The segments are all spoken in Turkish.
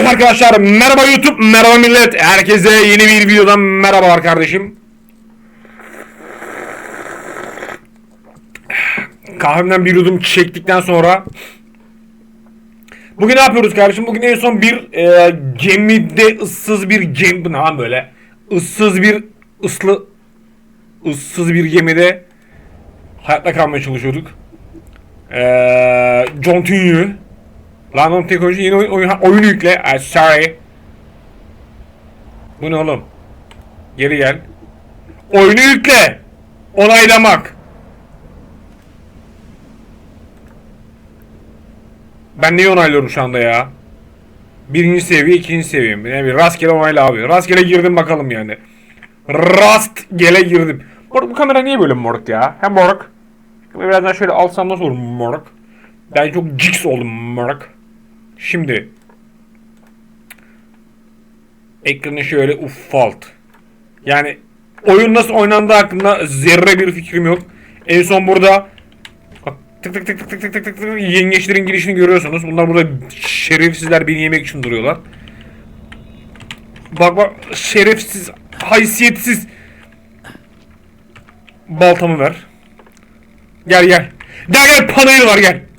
Evet arkadaşlar merhaba YouTube merhaba millet. Herkese yeni bir videodan merhabalar kardeşim. Kahvemden bir yudum çektikten sonra Bugün ne yapıyoruz kardeşim? Bugün en son bir e, gemide ıssız bir gemi lan böyle? Issız bir ıslı ıssız bir gemide hayatta kalmaya çalışıyorduk. Eee John Tünü Oğlum teknoloji yeni oyun, oyun, oyunu yükle. Ay, sorry. Bu ne oğlum? Geri gel. Oyunu yükle. Onaylamak. Ben neyi onaylıyorum şu anda ya? Birinci seviye, ikinci seviye? Yani rastgele onayla abi. Rastgele girdim bakalım yani. Rastgele girdim. Moruk bu kamera niye böyle moruk ya? Hem moruk. Birazdan şöyle alsam nasıl olur moruk? Ben çok jigs oldum moruk. Şimdi ekranı şöyle ufalt. Yani oyun nasıl oynandığı hakkında zerre bir fikrim yok. En son burada tık tık tık tık tık tık tık tık yengeçlerin girişini görüyorsunuz. Bunlar burada şerefsizler beni yemek için duruyorlar. Bak bak şerefsiz, haysiyetsiz. Baltamı ver. Gel gel. Gel gel panayır var gel.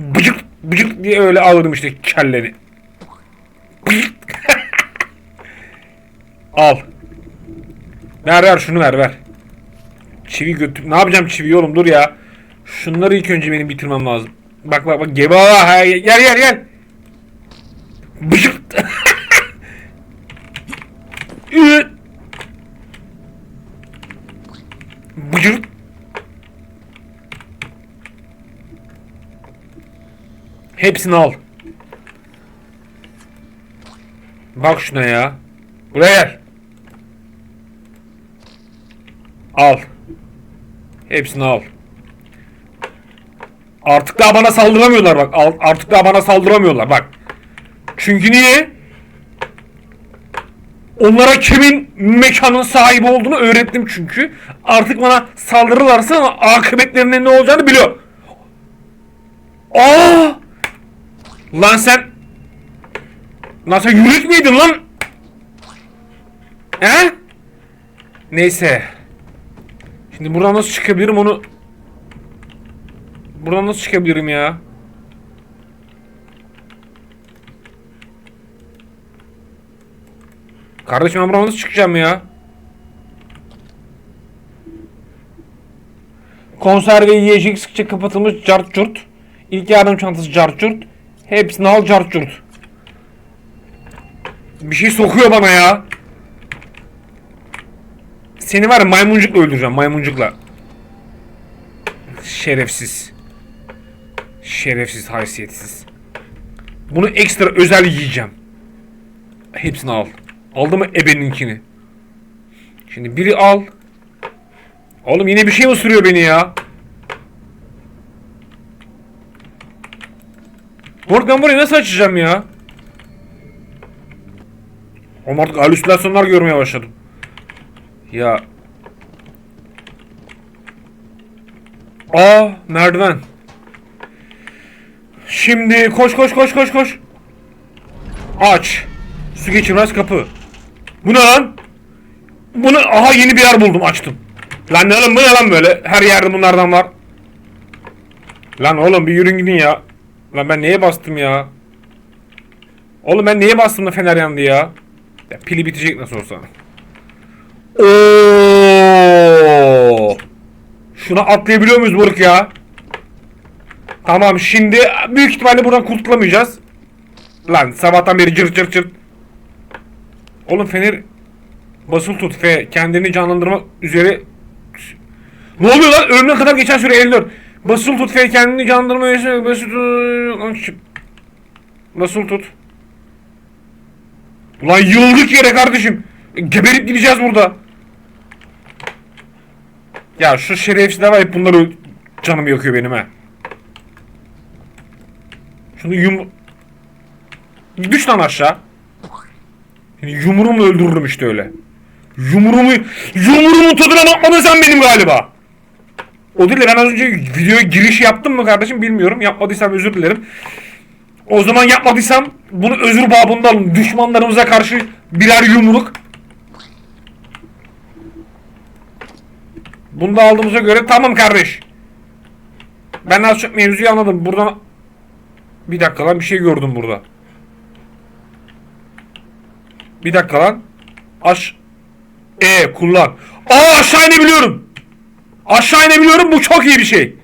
Bıcık bıcık diye öyle alırım işte kelleni. Bıcık. Al. Ver ver şunu ver ver. Çivi götür. Ne yapacağım çivi oğlum dur ya. Şunları ilk önce benim bitirmem lazım. Bak bak bak gebe ha gel gel gel. Bıcık. Bıcık. Hepsini al. Bak şuna ya. Buraya gel. Al. Hepsini al. Artık daha bana saldıramıyorlar bak. Artık daha bana saldıramıyorlar bak. Çünkü niye? Onlara kimin mekanın sahibi olduğunu öğrettim çünkü. Artık bana saldırırlarsa akıbetlerinin ne olacağını biliyor. Aa! Lan sen Lan sen yürük müydün lan? He? Neyse. Şimdi buradan nasıl çıkabilirim onu Buradan nasıl çıkabilirim ya? Kardeşim ben buradan nasıl çıkacağım ya? Konserve yiyecek sıkça kapatılmış cart curt. İlk yardım çantası cart curt. Hepsini al cart curt. Bir şey sokuyor bana ya. Seni var ya maymuncukla öldüreceğim maymuncukla. Şerefsiz. Şerefsiz haysiyetsiz. Bunu ekstra özel yiyeceğim. Hepsini al. Aldı mı ebeninkini? Şimdi biri al. Oğlum yine bir şey mi ısırıyor beni ya? Morg ben nasıl açacağım ya? Oğlum artık halüsinasyonlar görmeye başladım. Ya. Aa merdiven. Şimdi koş koş koş koş koş. Aç. Su geçirmez kapı. Bu ne lan? Bunu aha yeni bir yer buldum açtım. Lan ne oğlum bu ne lan böyle? Her yerde bunlardan var. Lan oğlum bir yürün gidin ya. Lan ben neye bastım ya? Oğlum ben neye bastım da fener yandı ya? ya pili bitecek nasıl olsa. Oo! Şuna atlayabiliyor muyuz Buruk ya? Tamam şimdi büyük ihtimalle buradan kurtulamayacağız. Lan sabahtan beri cır cır cır. Oğlum fener basılı tut F kendini canlandırmak üzere ne oluyor lan? Ölümüne kadar geçen süre 54. Basılı tut F kendini canlandırma üzere basılı tut. Basılı tut. Ulan yıldık yere kardeşim. Geberip gideceğiz burada. Ya şu şerefsizler var hep bunları canımı yakıyor benim ha. Şunu yum... Düş lan aşağı. Yani yumruğumla öldürürüm işte öyle. Yumruğumu... Yumruğumun tadına bakmadın sen benim galiba. O de ben az önce videoya giriş yaptım mı kardeşim bilmiyorum. Yapmadıysam özür dilerim. O zaman yapmadıysam bunu özür babında alın. Düşmanlarımıza karşı birer yumruk. Bunu da aldığımıza göre tamam kardeş. Ben az çok mevzuyu anladım. Buradan bir dakika lan bir şey gördüm burada. Bir dakika lan. Aş E kullan. Aa aşağı inebiliyorum. Aşağı inebiliyorum bu çok iyi bir şey.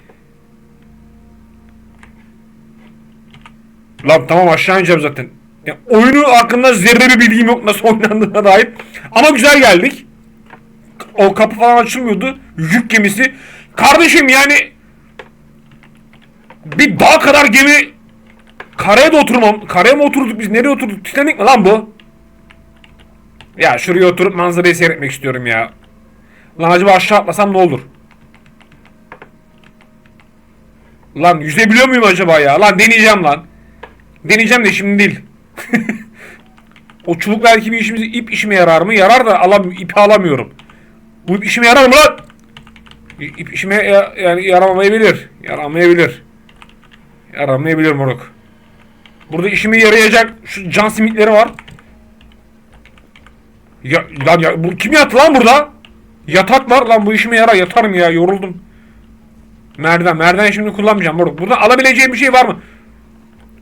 Lan tamam aşağı ineceğim zaten. Ya, oyunu hakkında zerre bir bilgim yok nasıl oynandığına dair. Ama güzel geldik. O kapı falan açılmıyordu. Yük gemisi. Kardeşim yani bir dağ kadar gemi karaya da oturmam. Karaya mı oturduk biz? Nereye oturduk? Titanic mi lan bu? Ya şuraya oturup manzarayı seyretmek istiyorum ya. Lan acaba aşağı atlasam ne olur? Lan yüzebiliyor muyum acaba ya? Lan deneyeceğim lan. Deneyeceğim de şimdi değil. o çubuk belki bir işimize ip işime yarar mı? Yarar da alam ipi alamıyorum. Bu ip işime yarar mı lan? İp işime ya- yani yaramamayabilir. Yaramayabilir. Yaramayabilir moruk. Burada işime yarayacak şu can simitleri var. Ya, lan ya bu kim yattı lan burada? Yatak var lan bu işime yarar yatarım ya yoruldum. Merdiven merdiven şimdi kullanmayacağım moruk. Burada alabileceğim bir şey var mı?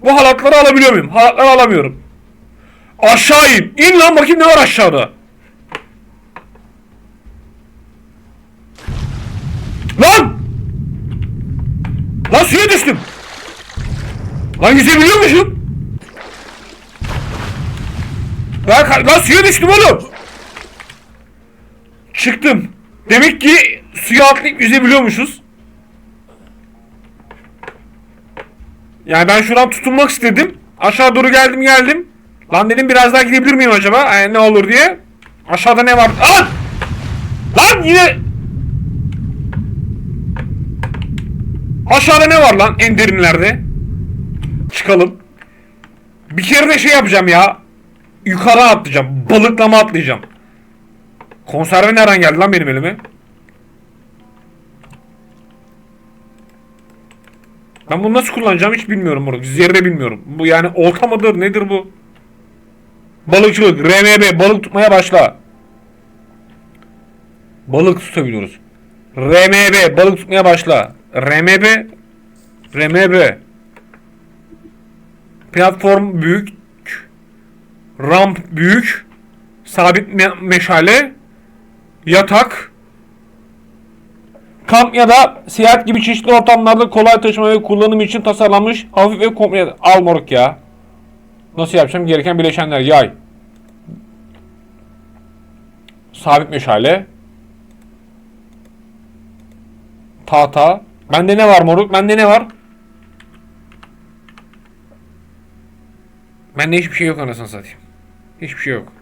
Bu halatları alabiliyor muyum? Halatları alamıyorum. Aşağı in. İn lan bakayım ne var aşağıda. Lan! Lan suya düştüm. Lan yüzebiliyormuşum. Lan, lan suya düştüm oğlum. Çıktım. Demek ki suya atlayıp yüzebiliyormuşuz. Yani ben şuradan tutunmak istedim. Aşağı doğru geldim geldim. Lan dedim biraz daha gidebilir miyim acaba? Yani ne olur diye. Aşağıda ne var? Lan! Lan yine... Aşağıda ne var lan en derinlerde? Çıkalım. Bir kere de şey yapacağım ya. Yukarı atlayacağım. Balıklama atlayacağım. Konserve nereden geldi lan benim elime? Ben bunu nasıl kullanacağım hiç bilmiyorum burada. Zerre bilmiyorum. Bu yani olta mıdır nedir bu? Balıkçılık. RMB. Balık tutmaya başla. Balık tutabiliyoruz. RMB. Balık tutmaya başla. RMB. RMB. Platform büyük. Ramp büyük. Sabit me- meşale. Yatak. Kamp ya da seyahat gibi çeşitli ortamlarda kolay taşıma ve kullanım için tasarlanmış hafif ve komple al moruk ya. Nasıl yapacağım? Gereken bileşenler yay. Sabit meşale. Tahta. Bende ne var moruk? Bende ne var? Bende hiçbir şey yok anasını satayım. Hiçbir şey yok.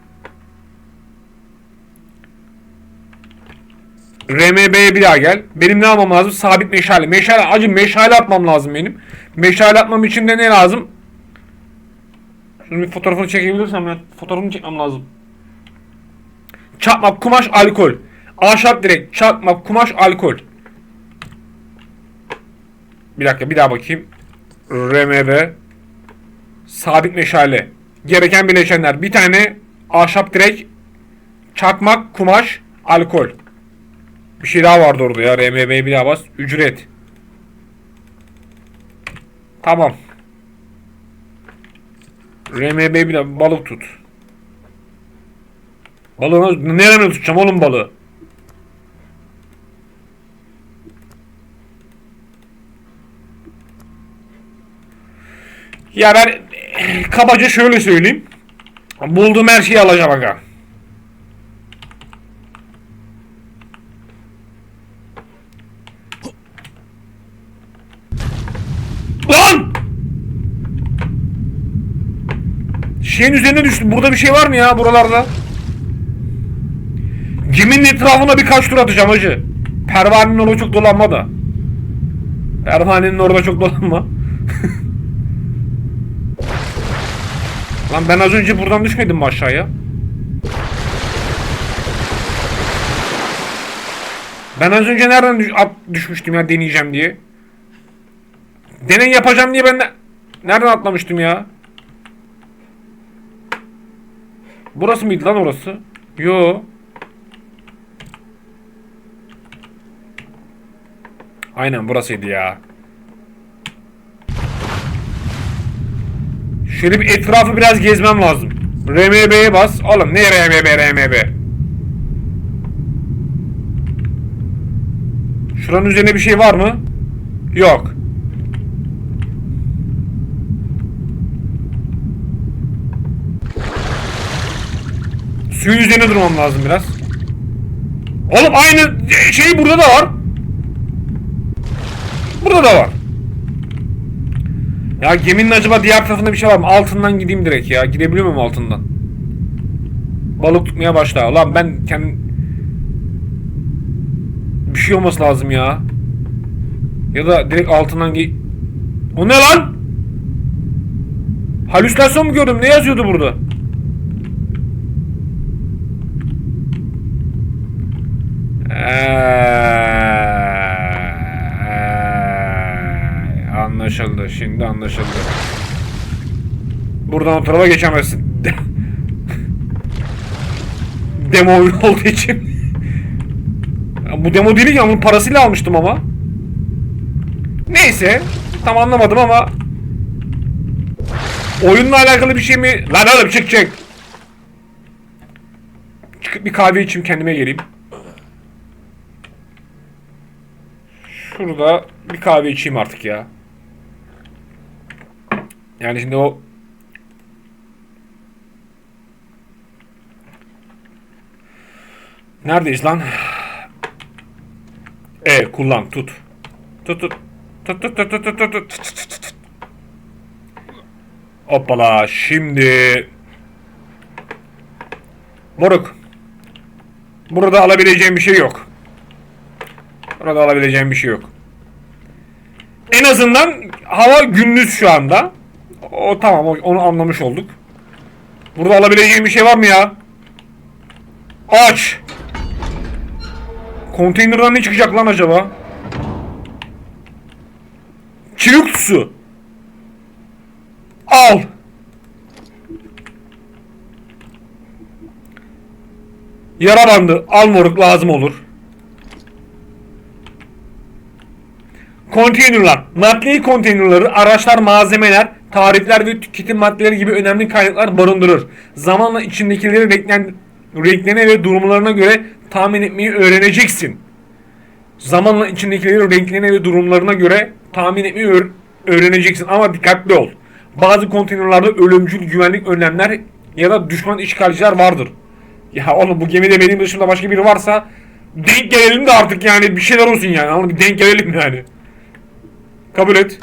RMB'ye bir daha gel. Benim ne yapmam lazım? Sabit meşale. Meşale acı meşale atmam lazım benim. Meşale atmam için de ne lazım? Şunu bir fotoğrafını çekebilirsem ya. Fotoğrafını çekmem lazım. Çakmak, kumaş, alkol. Ahşap direkt. Çakmak, kumaş, alkol. Bir dakika bir daha bakayım. RMB. Sabit meşale. Gereken bileşenler. Bir tane ahşap direk. Çakmak, kumaş, alkol. Bir şey daha vardı orada ya. RMB'ye bir daha bas. Ücret. Tamam. RMB bir daha balık tut. Balığı nereden tutacağım oğlum balığı? Ya ben eh, kabaca şöyle söyleyeyim. Bulduğum her şeyi alacağım aga. Lan! Şeyin üzerine düştüm. Burada bir şey var mı ya buralarda? Geminin etrafına birkaç tur atacağım hacı. Pervanenin orada çok dolanma da. Pervanenin orada çok dolanma. Lan ben az önce buradan düşmedim mi aşağıya? Ben az önce nereden düş- at- düşmüştüm ya deneyeceğim diye. Deney yapacağım diye ben de... Nereden atlamıştım ya? Burası mıydı lan orası? Yo. Aynen burasıydı ya. Şöyle bir etrafı biraz gezmem lazım. RMB'ye bas. Oğlum ne RMB RMB? Şuranın üzerine bir şey var mı? Yok. Suyun üzerine durmam lazım biraz. Oğlum aynı şey burada da var. Burada da var. Ya geminin acaba diğer tarafında bir şey var mı? Altından gideyim direkt ya. Gidebiliyor muyum altından? Balık tutmaya başla. Ulan ben kendim... Bir şey olması lazım ya. Ya da direkt altından gi... O ne lan? Halüsinasyon mu gördüm? Ne yazıyordu burada? Anlaşıldı. Şimdi anlaşıldı. Buradan o tarafa geçemezsin. demo oyun olduğu için. Bu demo değil ya bunun parasıyla almıştım ama. Neyse. Tam anlamadım ama. Oyunla alakalı bir şey mi? Lan oğlum çık çık. Çıkıp bir kahve içeyim kendime geleyim. Şurada bir kahve içeyim artık ya. Yani şimdi o Neredeyiz lan? E kullan tut. Tut tut. Tut tut tut tut tut tut. Hoppala şimdi. Moruk. Burada alabileceğim bir şey yok. Burada alabileceğim bir şey yok. En azından hava gündüz şu anda. O tamam onu anlamış olduk. Burada alabileceğim bir şey var mı ya? Aç. Konteynerden ne çıkacak lan acaba? Çivik kutusu. Al. Yara bandı. Al moruk lazım olur. Konteynerler. Nakliye konteynerları araçlar, malzemeler, tarifler ve tüketim maddeleri gibi önemli kaynaklar barındırır. Zamanla içindekileri renklen, renklerine ve durumlarına göre tahmin etmeyi öğreneceksin. Zamanla içindekileri renklerine ve durumlarına göre tahmin etmeyi öğ- öğreneceksin ama dikkatli ol. Bazı konteynerlerde ölümcül güvenlik önlemler ya da düşman işgalciler vardır. Ya oğlum bu gemide benim dışımda başka biri varsa denk gelelim de artık yani bir şeyler olsun yani. Mı? Denk gelelim yani. Kabul et.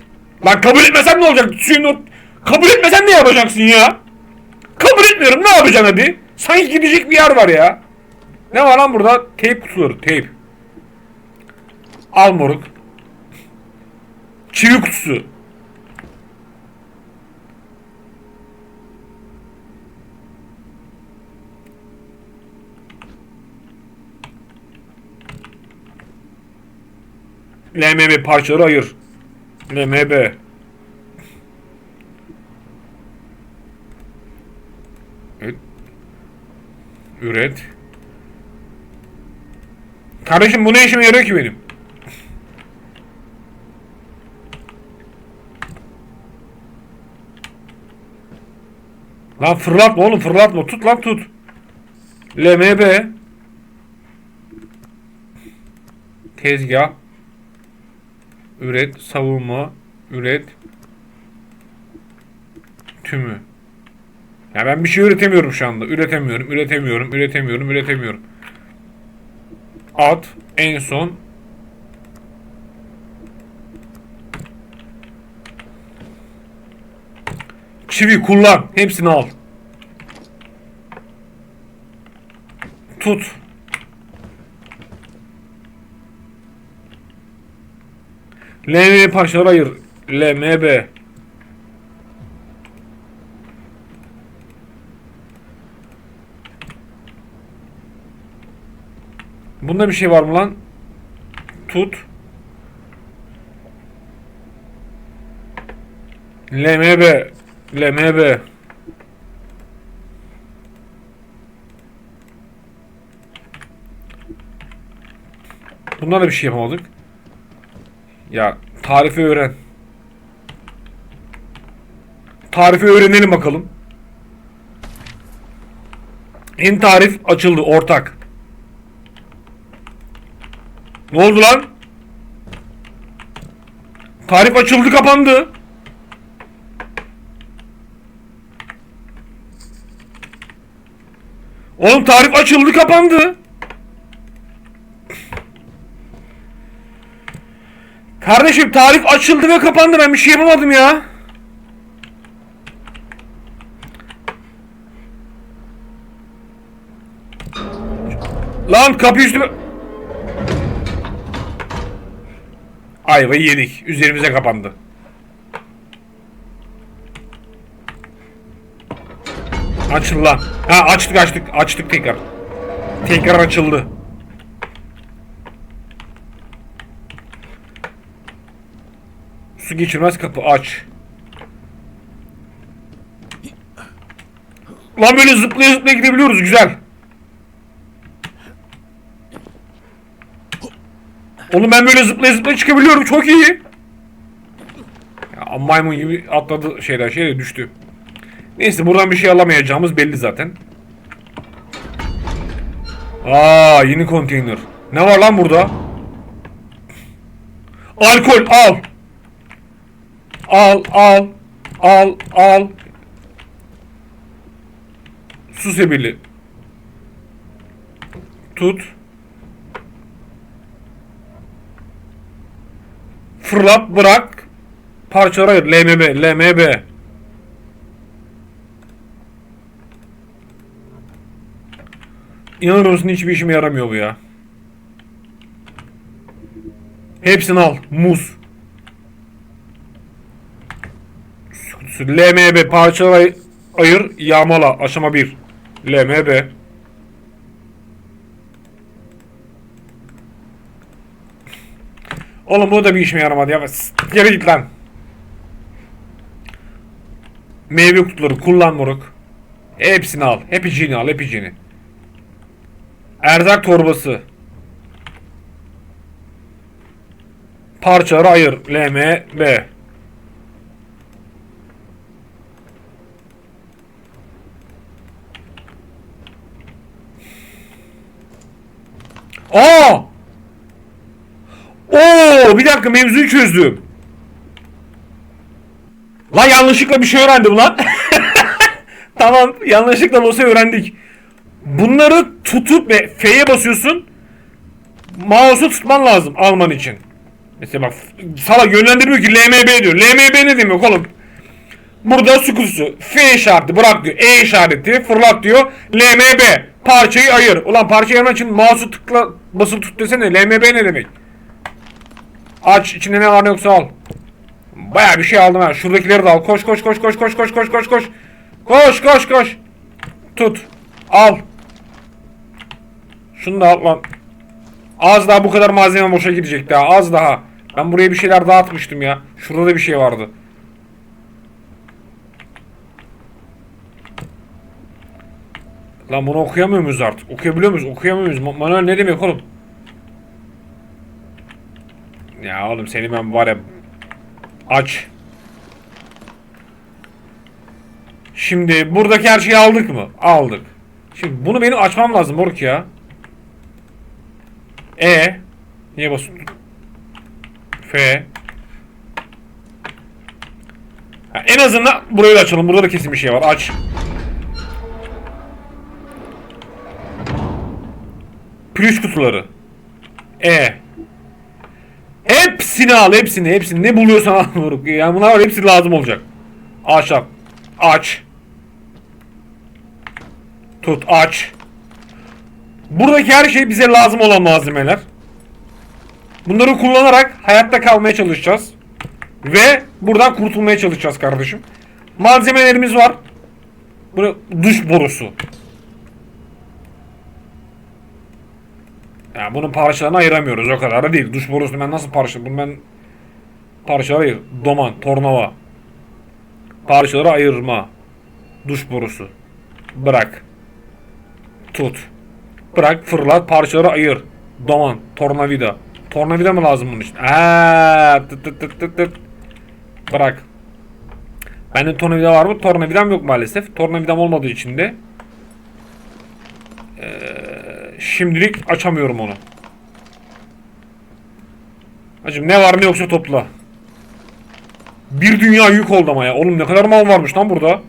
Lan kabul etmesem ne olacak? Suyun. Kabul etmesen ne yapacaksın ya? Kabul etmiyorum ne yapacaksın hadi? Sanki gidecek bir yer var ya. Ne var lan burada? Teyp kutuları. Teyp. Al moruk. Çivi kutusu. LMB parçaları ayır. LMB. Evet. Üret. Kardeşim bu ne işime yarıyor ki benim? Lan fırlatma oğlum fırlatma. Tut lan tut. LMB. Tezgah. Üret, savunma, üret. Tümü. Ya ben bir şey üretemiyorum şu anda. Üretemiyorum, üretemiyorum, üretemiyorum, üretemiyorum. At, en son. Çivi kullan. Hepsini al. Tut. LMB parçaları ayır. LMB. Bunda bir şey var mı lan? Tut. LMB. LMB. Bunlarla bir şey yapamadık. Ya tarifi öğren. Tarifi öğrenelim bakalım. En tarif açıldı ortak. Ne oldu lan? Tarif açıldı kapandı. Oğlum tarif açıldı kapandı. Kardeşim tarif açıldı ve kapandı ben bir şey yapamadım ya. Lan kapı üstüme... Ayvayı yedik. Üzerimize kapandı. Açıl lan. Ha açtık açtık. Açtık tekrar. Tekrar açıldı. Geçirmez kapı aç. Lan böyle zıplaya zıplaya gidebiliyoruz güzel. Oğlum ben böyle zıplaya zıplaya çıkabiliyorum çok iyi. Ya, maymun gibi atladı şeyden şeye düştü. Neyse buradan bir şey alamayacağımız belli zaten. Aa yeni konteyner. Ne var lan burada? Alkol al. Al al. Al al. Su sebili. Tut. Fırlat bırak. Parçalara ayır. LMB. LMB. İnanır mısın hiçbir işime yaramıyor bu ya. Hepsini al. Muz. LMB parçalara ayır. Yağmala. Aşama 1. LMB. Oğlum bu da bir işime yaramadı ya. Geri git lan. Meyve kutuları kullan moruk. Hepsini al. Hepicini al. Hepicini. Erzak torbası. Parçaları ayır. LMB. Aa! Oo, bir dakika mevzuyu çözdüm. Lan yanlışlıkla bir şey öğrendim lan. tamam, yanlışlıkla olsa öğrendik. Bunları tutup ve F'ye basıyorsun. Mouse'u tutman lazım alman için. Mesela bak sana yönlendirmiyor ki LMB diyor. LMB ne demek oğlum? Burada su kutusu. F işareti bırak diyor. E işareti fırlat diyor. LMB. Parçayı ayır. Ulan parçayı ayırmak için mouse'u tıkla basılı tut desene. LMB ne demek? Aç içinde ne var ne yoksa al. Baya bir şey aldım ha. Şuradakileri de al. Koş koş koş koş koş koş koş koş koş. Koş koş koş. Tut. Al. Şunu da al lan. Az daha bu kadar malzeme boşa gidecekti ha. Az daha. Ben buraya bir şeyler dağıtmıştım ya. Şurada da bir şey vardı. Lan bunu okuyamıyor muyuz artık? Okuyabiliyor muyuz? Okuyamıyor muyuz? Ma- Manuel ne demek oğlum? Ya oğlum seni ben var ya aç. Şimdi buradaki her şeyi aldık mı? Aldık. Şimdi bunu benim açmam lazım moruk ya. E niye basıyorsun? F Ha, en azından burayı da açalım. Burada da kesin bir şey var. Aç. Plüş kutuları. E. Hepsini al, hepsini, hepsini. Ne buluyorsan al. Yani bunlar var, hepsi lazım olacak. Al. Aç. Tut, aç. Buradaki her şey bize lazım olan malzemeler. Bunları kullanarak hayatta kalmaya çalışacağız. Ve buradan kurtulmaya çalışacağız kardeşim. Malzemelerimiz var. Burada duş borusu. Yani bunun parçalarını ayıramıyoruz o kadar da değil. Duş borusunu ben nasıl parça... Bunu ben parçalar ayır. Doman, tornava. Parçalara ayırma. Duş borusu. Bırak. Tut. Bırak fırlat parçalara ayır. Doman. Tornavida. Tornavida mı lazım bunun için? Aa, tıt tıt tıt tıt tıt. Bırak. Bende tornavida var mı? Tornavidam yok maalesef. Tornavidam olmadığı için de eee, şimdilik açamıyorum onu. Hacım ne var ne yoksa topla. Bir dünya yük oldu ama ya. Oğlum ne kadar mal varmış lan burada.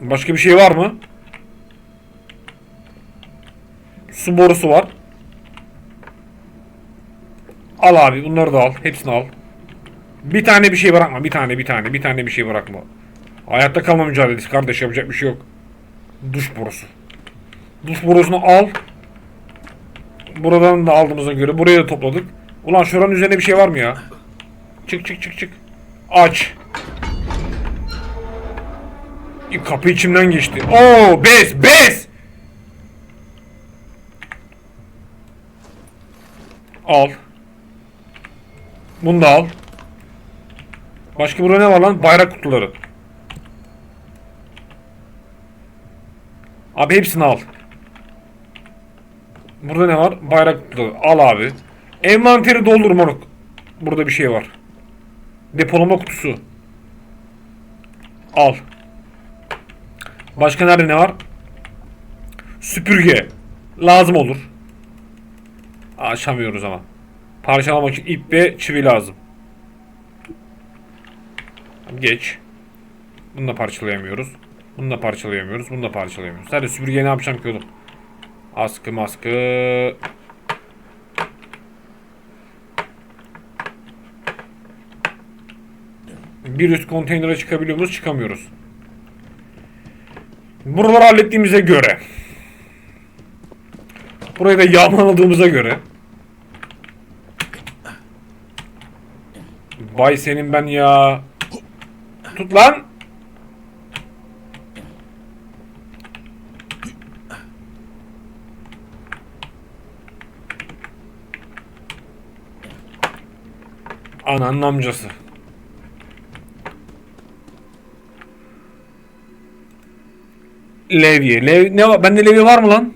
Başka bir şey var mı? Su borusu var. Al abi bunları da al. Hepsini al. Bir tane bir şey bırakma. Bir tane bir tane. Bir tane bir şey bırakma. Hayatta kalma mücadelesi kardeş yapacak bir şey yok. Duş borusu. Duş borusunu al. Buradan da aldığımıza göre buraya da topladık. Ulan şuranın üzerine bir şey var mı ya? Çık çık çık çık. Aç. Kapı içimden geçti. Oo bez bez. Al. Bunu da al. Başka burada ne var lan? Bayrak kutuları. Abi hepsini al. Burada ne var? Bayrak kutuları. Al abi. Envanteri doldur moruk. Burada bir şey var. Depolama kutusu. Al. Başka nerede ne var? Süpürge. Lazım olur. Açamıyoruz ama. Parçalamak için ip ve çivi lazım. Geç. Bunu da parçalayamıyoruz. Bunu da parçalayamıyoruz. Bunu da parçalayamıyoruz. Hadi süpürge ne yapacağım ki oğlum? Askı maskı. Bir üst konteynere çıkabiliyor muyuz? Çıkamıyoruz. Buraları hallettiğimize göre. Burayı da yağmaladığımıza göre. Vay senin ben ya. Tut lan. Ananın amcası. Levye. Lev ne var? Bende levye var mı lan?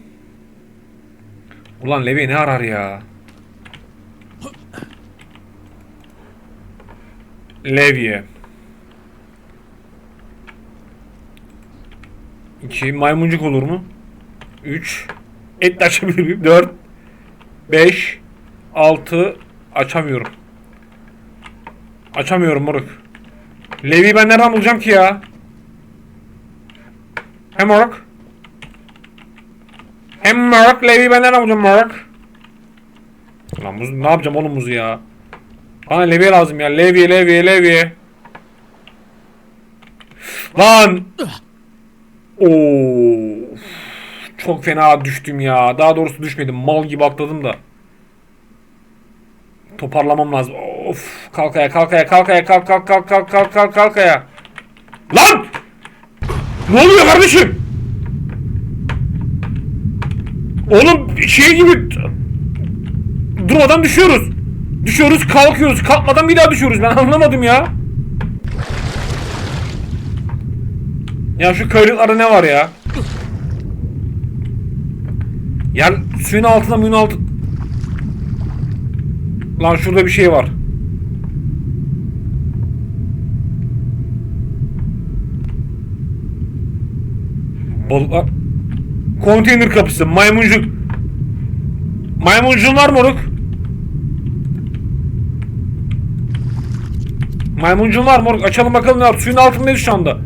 Ulan levye ne arar ya? Levye. 2 maymuncuk olur mu? 3 Et de açabilir miyim? 4 5 6 açamıyorum. Açamıyorum moruk. Levi'yi ben nereden bulacağım ki ya? Hem moruk. Hem moruk Levi'yi ben nereden bulacağım moruk? Lan muz ne yapacağım oğlum muzu ya? Bana levye lazım ya. Levye, levye, levye. Lan! Oo. Çok fena düştüm ya. Daha doğrusu düşmedim. Mal gibi atladım da. Toparlamam lazım. Of. Kalk ayağa, kalk ayağa, kalk kalk kalk kalk kalk kalk kalk kalk ayağa. Lan! Ne oluyor kardeşim? Oğlum şey gibi durmadan düşüyoruz. Düşüyoruz kalkıyoruz. Kalkmadan bir daha düşüyoruz. Ben anlamadım ya. Ya şu kayalıklarda ne var ya? Ya suyun altında suyun altı... Lan şurada bir şey var. Balıklar... Konteyner kapısı. Maymuncuk. Maymuncuğun var moruk. Maymuncuğun var moruk. Açalım bakalım ne var. Suyun altındayız şu anda.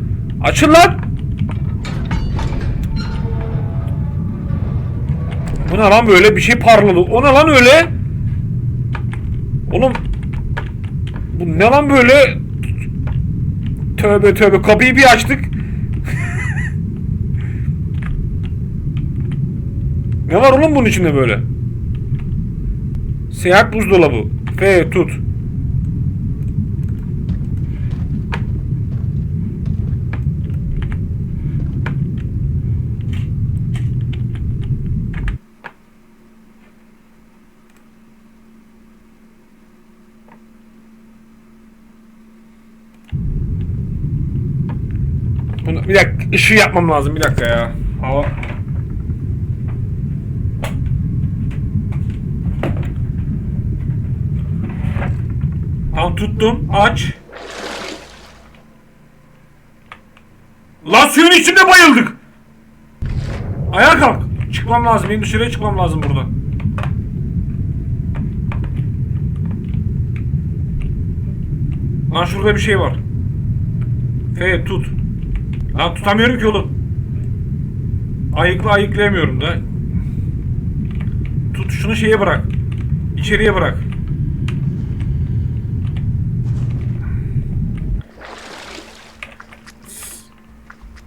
Açın lan. Bu ne lan böyle? Bir şey parladı. O ne lan öyle? Oğlum. Bu ne lan böyle? Tövbe tövbe. Kapıyı bir açtık. Ne var oğlum bunun içinde böyle? Seyahat buzdolabı. F tut. Bunu, bir dakika ışığı yapmam lazım bir dakika ya. Hava Tamam tuttum. Aç. Lan suyun içinde bayıldık. Ayağa kalk. Çıkmam lazım. Benim dışarıya çıkmam lazım burada. Lan şurada bir şey var. F tut. Lan tutamıyorum ki oğlum. Ayıkla ayıklayamıyorum da. Tut şunu şeye bırak. İçeriye bırak.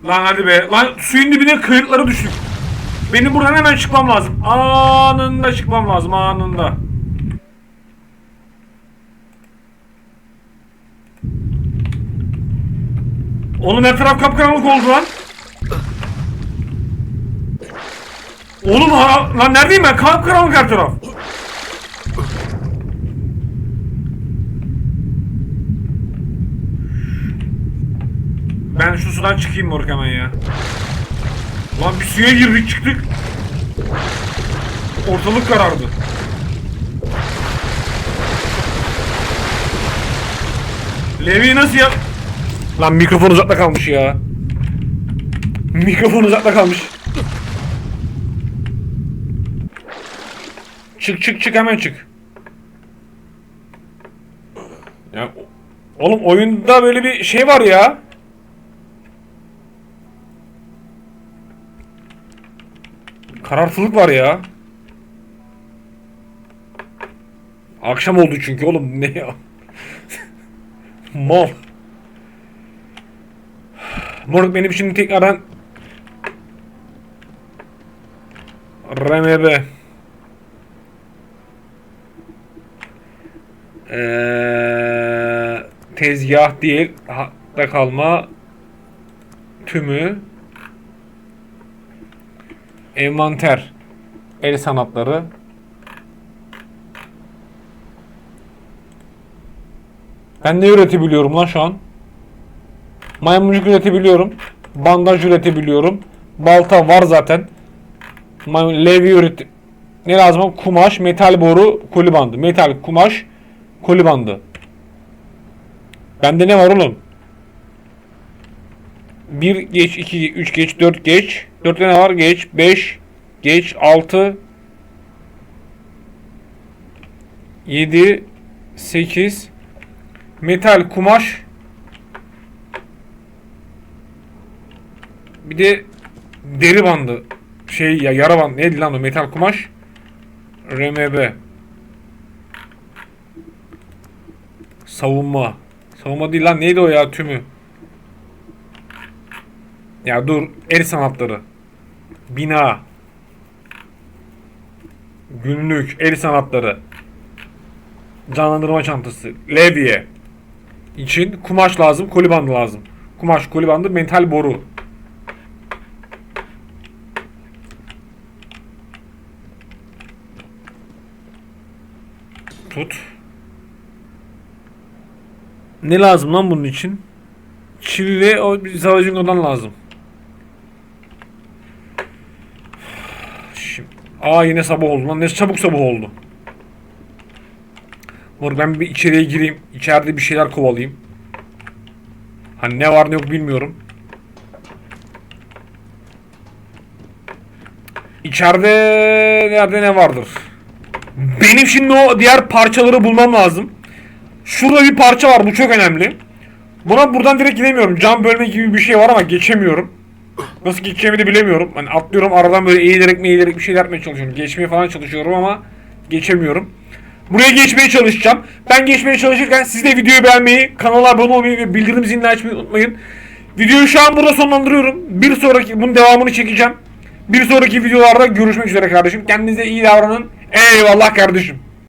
Lan hadi be. Lan suyun dibine kayıklara düştük. Benim buradan hemen çıkmam lazım. Anında çıkmam lazım anında. Oğlum her taraf kapkaranlık oldu lan. Oğlum ha, lan neredeyim ben? Kapkaranlık her taraf. Ben şu sudan çıkayım moruk hemen ya. Lan bir suya girdik çıktık. Ortalık karardı. Levi nasıl yap? Lan mikrofon uzakta kalmış ya. Mikrofon uzakta kalmış. Çık çık çık hemen çık. Ya oğlum oyunda böyle bir şey var ya. Kararsızlık var ya. Akşam oldu çünkü oğlum ne ya? Mal. Moruk benim şimdi tekrardan RMB Ee, tezgah değil hatta kalma tümü envanter. El sanatları. Ben ne üretebiliyorum lan şu an? Maymuncuk üretebiliyorum. Bandaj üretebiliyorum. Balta var zaten. Levye üret ne lazım? Kumaş metal boru koli bandı. Metal kumaş koli bandı. Bende ne var oğlum 1 geç 2 3 geç 4 geç. 4 tane var? Geç. 5 geç. 6 7 8 metal kumaş. Bir de deri bandı. Şey ya yara bandı. Neydi lan o? Metal kumaş. RMB savunma. Savunma değil lan. Neydi o ya tümü ya dur el sanatları. Bina. Günlük el sanatları. Canlandırma çantası. Levye. İçin kumaş lazım koli bandı lazım. Kumaş koli bandı mental boru. Tut. Ne lazım lan bunun için? Çivi ve o bir savacıngodan lazım Şimdi, aa yine sabah oldu lan ne çabuk sabah oldu Mor ben bir içeriye gireyim. İçeride bir şeyler kovalayayım. Hani ne var ne yok bilmiyorum. İçeride nerede ne vardır? Benim şimdi o diğer parçaları bulmam lazım. Şurada bir parça var bu çok önemli. Buna buradan direkt gidemiyorum. Cam bölme gibi bir şey var ama geçemiyorum. Nasıl geçeceğimi de bilemiyorum. Hani atlıyorum aradan böyle eğilerek mi eğilerek bir şeyler yapmaya çalışıyorum. Geçmeye falan çalışıyorum ama geçemiyorum. Buraya geçmeye çalışacağım. Ben geçmeye çalışırken siz de videoyu beğenmeyi, kanala abone olmayı ve bildirim zilini açmayı unutmayın. Videoyu şu an burada sonlandırıyorum. Bir sonraki bunun devamını çekeceğim. Bir sonraki videolarda görüşmek üzere kardeşim. Kendinize iyi davranın. Eyvallah kardeşim.